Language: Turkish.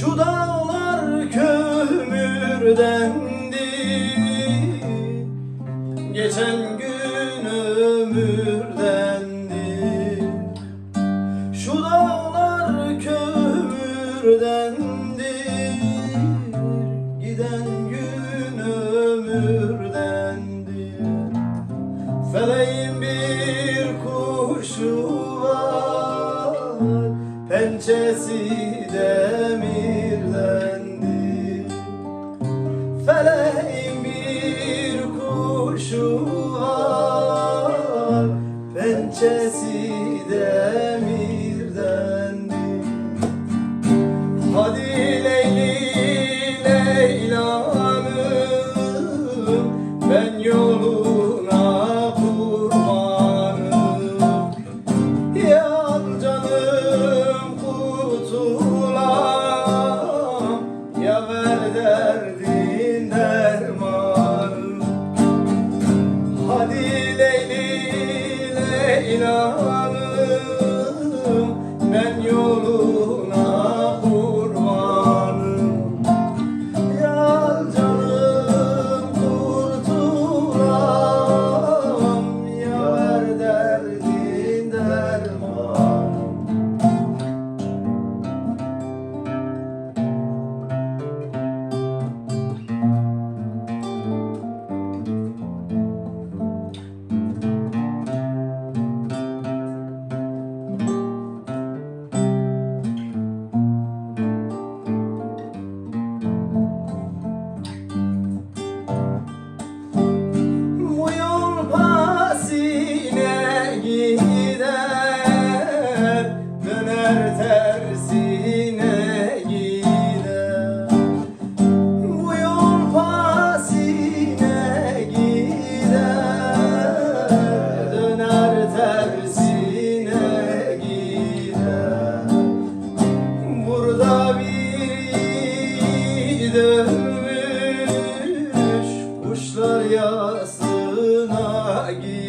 Şu dağlar kömürdendi. Geçen gün ömürdendi. Şu dağlar kömürdendi. Giden gün ömürdendi. Feleğin bir kuşu var Pençesi Pençesi demirdendi Hadi Leyli Leyla'nım Ben yoluna kurbanım. Yan canım kurtulam Ya ver derdin dermanım. Hadi Leyla'nım Yollarda kuşlar yasına gir.